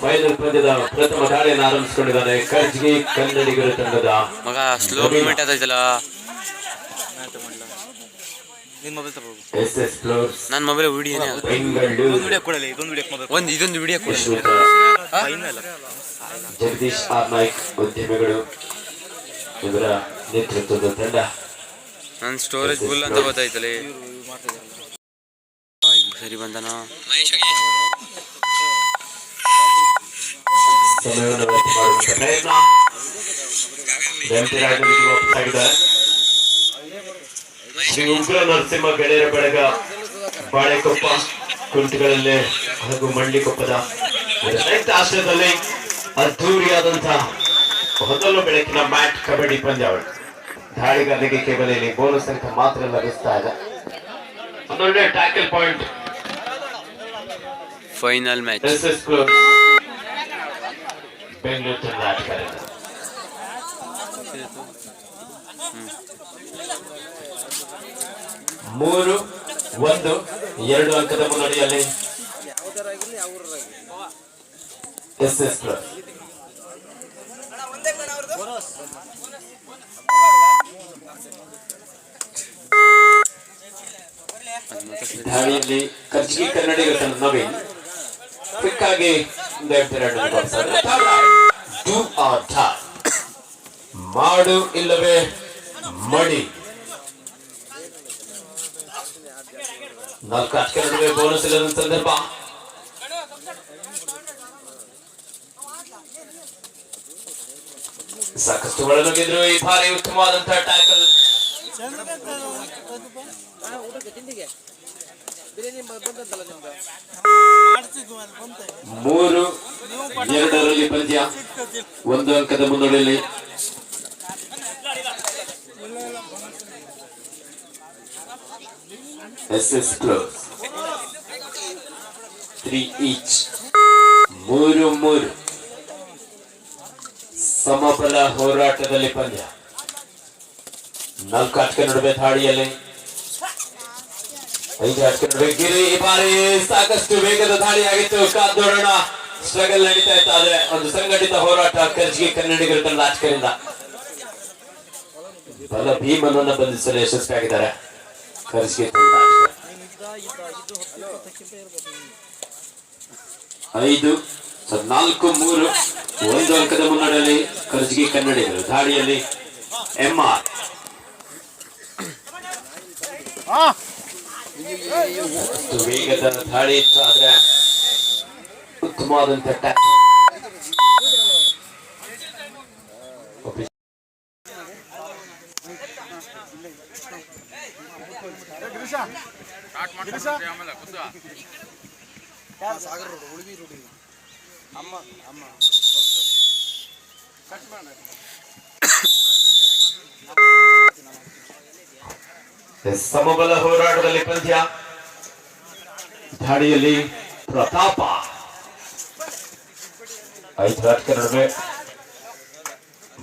Final ಪಂದ್ಯದ ಪ್ರಥಮ ದಾಳಿಯನ್ನು ಆರಂಭಿಸಿಕೊಂಡಿದ್ದಾನೆ ಕರ್ಜ್ಗಿ ಕನ್ನಡಿಗರ ತಂಡದ ಮಗ ಸ್ಲೋ ಮೂವ್ಮೆಂಟ್ ಆದೈತಲ್ಲ ನಿನ್ ಮೊಬೈಲ್ ತಗೋಗು ಎಸ್ ಎಸ್ ಫ್ಲೋರ್ಸ್ ನನ್ನ ಮೊಬೈಲ್ ವಿಡಿಯೋ ಬೆಂಗಳೂರು. ವಿಡಿಯೋ ಕೊಡಲಿ ಇದೊಂದು ವಿಡಿಯೋ ಒಂದು ಇದೊಂದು ವಿಡಿಯೋ ಕೊಡಿ ಜಗದೀಶ್ ಆರ್ ನಾಯ್ಕ್ ಉದ್ಯಮಿಗಳು ಇವರ ನೇತೃತ್ವದ ತಂಡ. ನನ್ನ ಸ್ಟೋರೇಜ್ ಫುಲ್ ಅಂತ ಗೊತ್ತಾಯ್ತಲ್ಲ. ಸರಿ ಬಂದನ ಸಮಯವನ್ನು ವ್ಯರ್ಥ ಮಾಡುವಂತ ಪ್ರಯತ್ನ ಬೆಂಪಿರಾಜನಿಗೆ ವಾಪಸ್ಸಾಗಿದ್ದಾರೆ ಶ್ರೀ ಉಗ್ರ ನರಸಿಂಹ ಗೆಳೆಯರ ಬೆಳಗ ಬಾಳೆಕೊಪ್ಪ ಕುಂಟಗಳಲ್ಲಿ ಹಾಗೂ ಮಂಡ್ಲಿಕೊಪ್ಪದ ಇವರ ಸಂಯುಕ್ತ ಆಶ್ರಯದಲ್ಲಿ ಅದ್ಧೂರಿಯಾದಂತಹ ಮೊದಲು ಬೆಳಕಿನ ಮ್ಯಾಟ್ ಕಬಡ್ಡಿ ಪಂದ್ಯಾವಳಿ ದಾಳಿಗಾರರಿಗೆ ಕೇವಲ ಇಲ್ಲಿ ಬೋನಸ್ ಅಂಕ ಮಾತ್ರ ಲಭಿಸ್ತಾ ಇದೆ ಒಂದೊಳ್ಳೆ ಟ್ಯಾಕಲ್ ಪಾಯಿಂಟ್ ಫೈನಲ್ ಮ್ಯಾಚ್ ಮೂರು ಒಂದು ಎರಡು ಅಂಕದ ಮುನ್ನಡೆಯಲ್ಲಿ ಎಸ್ ಎಸ್ ದಾಳಿಯಲ್ಲಿ ಕರ್ಜಿಗಿ ಕನ್ನಡಿಗರ ನವೀನ್. ಕ್ವಿಕ್ ಆಗಿ ಒಂದು ಎರಡು ಡೂ ಆರ್ ಡೈ ಮಾಡು ಇಲ್ಲವೇ ಮಡಿ. ನಾಲ್ಕು ಅಷ್ಟೇ ಬೋನಸ್ ಇಲ್ಲದ ಸಂದರ್ಭ. ಸಾಕಷ್ಟು ಒಳನುಗ್ಗಿದ್ರು ಈ ಭಾರಿ ಉತ್ತಮವಾದಂತಹ ಟ್ಯಾಕಲ್ ಮೂರು ಎರಡರಲ್ಲಿ ಪಂದ್ಯ. ಒಂದು ಅಂಕದ ಮುನ್ನಡೆಯಲ್ಲಿ. S S close. Three each. ಮೂರು ಮೂರು. ಸಮಬಲ ಹೋರಾಟದಲ್ಲಿ ಪಂದ್ಯ. ನಾಲ್ಕು ಆಟಕ ನಡುವೆ ದಾಳಿಯಲ್ಲಿ ಐದು ಆಟಕ ನಡುವೆ ಗಿರಿ ಈ ಬಾರಿ ಸಾಕಷ್ಟು ವೇಗದ ದಾಳಿಯಾಗಿತ್ತು. ಕಾದೋಡೋಣ ಸ್ಟ್ರಗಲ್ ನಡೀತಾ ಇತ್ತು. ಒಂದು ಸಂಘಟಿತ ಹೋರಾಟ ಕರ್ಜಿಗೆ ಕನ್ನಡಿಗರ ತಂಡ ಆಚಕರಿಂದ. ಬಲ ಭೀಮನನ್ನ ಬಂಧಿಸಲು ಯಶಸ್ವಿಯಾಗಿದ್ದಾರೆ. ಕರ್ಜಿಗೆ. ಐದು ನಾಲ್ಕು, ಮೂರು, ಒಂದು ಅಂಕದ ಮುನ್ನಡೆಯಲ್ಲಿ ಕರ್ಜಿಗೆ ಕನ್ನಡಿಗರು. ದಾಳಿಯಲ್ಲಿ ಎಂ ಆರ್. ವೇಗದ ದಾಳಿ ಇತ್ತು ಆದ್ರೆ ಉತ್ತಮವಾದಂತ ಟ್ಯಾಕ್ ಸಮಬಲ ಹೋರಾಟದಲ್ಲಿ ಪಂದ್ಯ. ಧಾಡಿಯಲ್ಲಿ ಪ್ರತಾಪ. ಐದು ರಾಜಕೀಯ ನಡುವೆ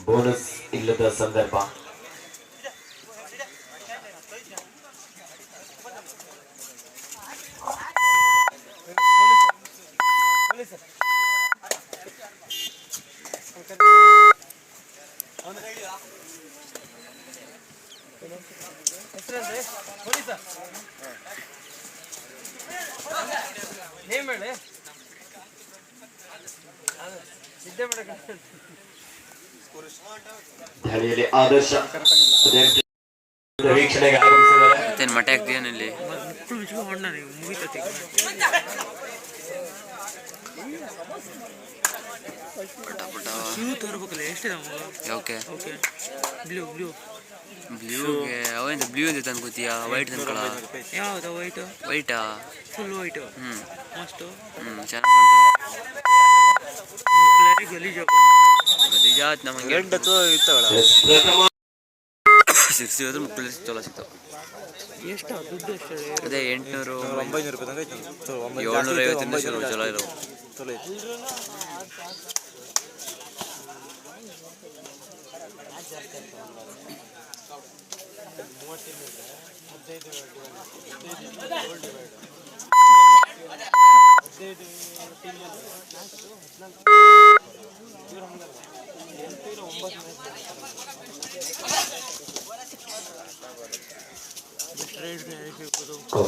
ಬೋನಸ್ ಇಲ್ಲದ ಸಂದರ್ಭ. ದಾಳಿಯಲ್ಲಿ ಆದರ್ಶ ವೀಕ್ಷಣೆಗೆ ಆಗಮಿಸಿದ್ದಾರೆ. ಮತ್ತೇನು ಮಟೆ ಹಾಕ್ತೀಯನಲ್ಲಿ ಓಕೆ. ಓಕೆ. Blue blue. ಬ್ಲೂಗೆ ಅವೇನು ಬ್ಲೂ ಅಂತ ತಂದ್ಕೋತೀಯ ವೈಟ್ ತಂದ್ಕೊಳ ಯಾವ್ದು ವೈಟು ವೈಟಾ ಫುಲ್ ವೈಟು ಹ್ಞೂ ಮಸ್ತು. ಹ್ಞೂ ಚೆನ್ನಾಗಿ ಕ್ಲಾರಿ ಗಲೀಜು ಗಲೀಜಾತ್ ನಮಗೆ. ಎಂಟು ಇತ್ತವಳ ಸಿಕ್ಸ್ಟಿ ಹೋದ್ರೆ ಮುಕ್ಕಳು ಚಲೋ ಸಿಗ್ತಾವೆ ಎಷ್ಟು ದುಡ್ಡು ಎಷ್ಟು ಅದೇ ಎಂಟುನೂರು ಒಂಬೈನೂರು ರೂಪಾಯಿ ಒಂಬೈನೂರು ಏಳ್ನೂರ ಐವತ್ತಿಂದ ಶುರು ಚಲೋ ಇರೋವು ಚಲೋ ಐತೆ.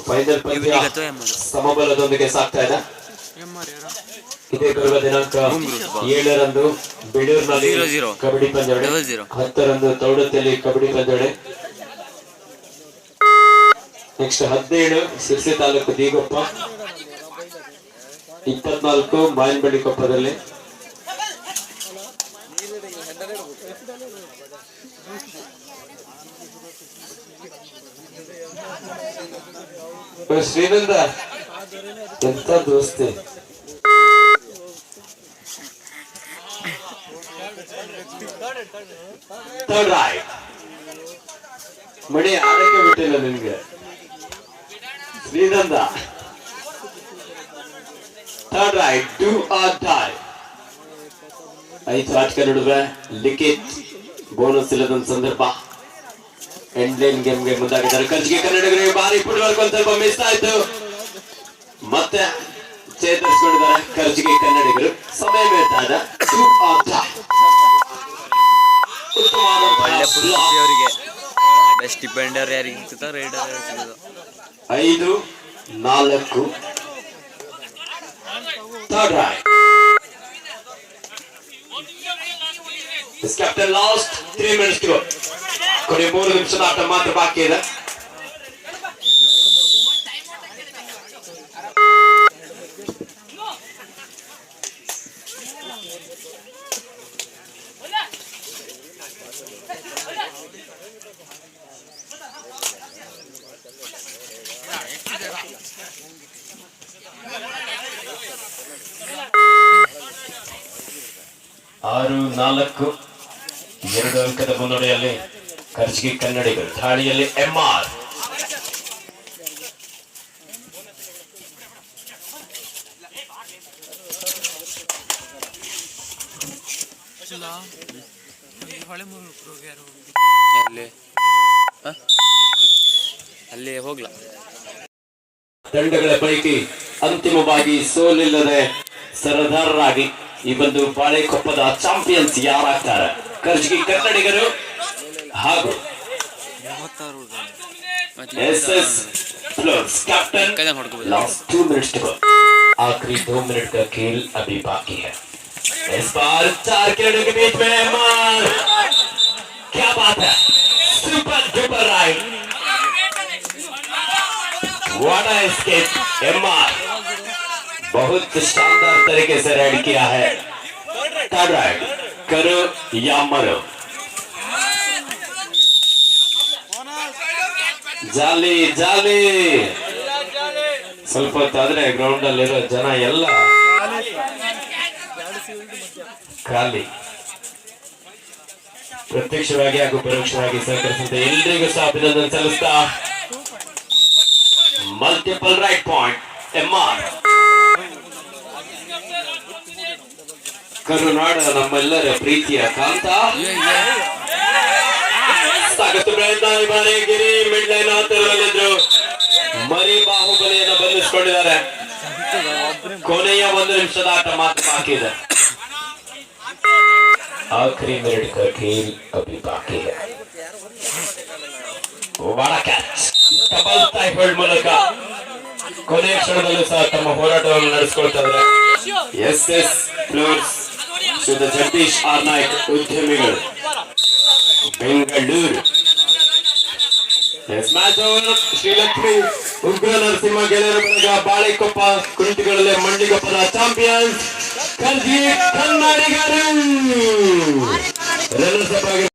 ಫೈನಲ್ ಅಥವಾ ಎಮ್ಮದು ಸಮಬಲದೊಂದಿಗೆ ಸಾಗ್ತಾ ಇದೆ. ಇದೇ ಬರುವ ದಿನಾಂಕ ಏಳರಂದು ಬೆಳೂರಿನಲ್ಲಿ. ಕಬಡ್ಡಿ ಪಂದ್ಯಾವಳಿ. ಹತ್ತರಂದು ತೌಡತಿಯಲ್ಲಿ ಕಬಡ್ಡಿ ಪಂದ್ಯಾವಳಿ. ನೆಕ್ಸ್ಟ್ ಹದಿನೇಳು ಸಿರ್ಸಿ ತಾಲೂಕು ದೀಗೊಪ್ಪ. ಇಪ್ಪತ್ನಾಲ್ಕು ಮಾಯನಬಳ್ಳಿ ಕೊಪ್ಪದಲ್ಲಿ. ಶ್ರೀನಂದ ಎಂತ ದೋಸ್ತಿ. ಮಣಿ ಆರಕ್ಕೆ ಬಿಟ್ಟಿಲ್ಲ ನಿನ್ಗೆ. Shrinanda. Third raid do or die ಐದು ಆಟಕ ನಡುವೆ ಲಿಖಿತ್ ಬೋನಸ್ ಇಲ್ಲದೊಂದು ಸಂದರ್ಭ. ಎಂಡ್ಲೈನ್ ಗೇಮ್ಗೆ ಮುಂದಾಗಿದ್ದಾರೆ. ಕಂಚಿಗೆ ಕನ್ನಡಿಗರಿಗೆ ಭಾರಿ ಫುಟ್ಬಾಲ್ ಒಂದು ಸ್ವಲ್ಪ ಮಿಸ್ ಆಯ್ತು. ಮತ್ತೆ ಚೇತರಿಸಿಕೊಂಡಿದ್ದಾರೆ ಕರ್ಜಿಗೆ ಕನ್ನಡಿಗರು. ಸಮಯ ಬೇಕಾದ ಒಳ್ಳೆ ಫುಲ್ ಅವರಿಗೆ ಬೆಸ್ಟ್ ಡಿಪೆಂಡರ್ ಯಾರಿಗೆ ಸಿಗ್ತದ ರೈಡರ್ ಯಾರಿಗೆ ಐದು, ನಾಲ್ಕು. ಕ್ಯಾಪ್ಟನ್ ಲಾಸ್ಟ್ ತ್ರೀ ಮಿನಿಟ್ಸ್ ಕೊನೆ ಮೂರು ನಿಮಿಷದ ಆಟ ಮಾತ್ರ ಬಾಕಿ ಇದೆ. ಆರು ನಾಲ್ಕು ಎರಡು ಅಂಕದ ಮುನ್ನಡೆಯಲ್ಲಿ ಖರ್ಚಿಗೆ ಕನ್ನಡಿಗರು. ದಾಳಿಯಲ್ಲಿ ಎಂಆರ್? ಅಲ್ಲಿ. ಹೋಗ್ಲಾ. ತಂಡಗಳ ಪೈಕಿ ಅಂತಿಮವಾಗಿ ಸೋಲಿಲ್ಲದೆ ಸರದಾರರಾಗಿ ಈ ಒಂದು ಬಾಳೆಕೊಪ್ಪದ ಚಾಂಪಿಯನ್ಸ್ ಯಾರಾಗ್ತಾರೆ ಖರ್ಚಿಗೆ ಕನ್ನಡಿಗರು ಹಾಗೂ ಮೂವತ್ತಾರು ಮತ್ತೆ एस एस प्लस कैप्टन कदम हटको बजा। Last two minutes to go आखिरी दो मिनट का खेल अभी बाकी है इस बार चार खिलाड़ियों के बीच में अमर क्या बात है सुपर डुपर राइड वाट एस्केप एमआर बहुत शानदार तरीके से राइड किया है थर्ड राइड करो या मरो ಜಾಲಿ ಜಾಲಿ ಸ್ವಲ್ಪ ಹೊತ್ತಾದ್ರೆ ಗ್ರೌಂಡ್ ಅಲ್ಲಿರೋ ಜನ ಎಲ್ಲ ಖಾಲಿ ಪ್ರತ್ಯಕ್ಷವಾಗಿ ಹಾಗೂ ಪರೋಕ್ಷವಾಗಿ ಸಹಕರಿಸಿದ ಎಲ್ರಿಗೂ ಸಹ ಅಭಿನಂದನೆ ಸಲ್ಲಿಸ್ತಾ multiple right point M R ಕರುನಾಡ ನಮ್ಮೆಲ್ಲರ ಪ್ರೀತಿಯ ಕಾಂತ ಸಾಕಷ್ಟು ಪ್ರಯತ್ನ ಈ ಬಾರಿ ಗಿರಿ ಮಿಡ್ ಲೈನ್ ಹತ್ತಿರದಲ್ಲಿದ್ರು ಮರಿ ಬಾಹುಬಲಿಯನ್ನು ಬಂಧಿಸಿಕೊಂಡಿದ್ದಾರೆ ಕೊನೆಯ ಒಂದು ನಿಮಿಷದ ಆಟ ಮಾತ್ರ ಬಾಕಿ ಇದೆ ಆಖರಿ ಮಿನಿಟ್ का खेल अभी बाकी है ಬಹಳ ಕ್ಯಾಚ್ ಡಬಲ್ ಟೈಫಾಯ್ಡ್ ಮೂಲಕ ಕೊನೆಯ ಕ್ಷಣದಲ್ಲೂ ಸಹ ತಮ್ಮ ಹೋರಾಟವನ್ನು ನಡೆಸಿಕೊಳ್ತಾ ಇದ್ದಾರೆ S S floors Shri Jagadish R Naik ಉದ್ಯಮಿಗಳು. ಬೆಂಗಳೂರು. ಶ್ರೀಲಕ್ಷ್ಮಿ ಉಗ್ರ ನರಸಿಂಹ ಗೆಳೆಯರ ಬಳಗ ಬಾಳೆಕೊಪ್ಪ ಕುಂಟಿಗಳಲ್ಲಿ ಮಂಡಿಗೊಪ್ಪದ ಚಾಂಪಿಯನ್ಸ್ ಕರ್ಜಿ ಕನ್ನಡಿಗರು. ರನ್ನರ್ಸ್ ಅಪ್ ಆಗಿ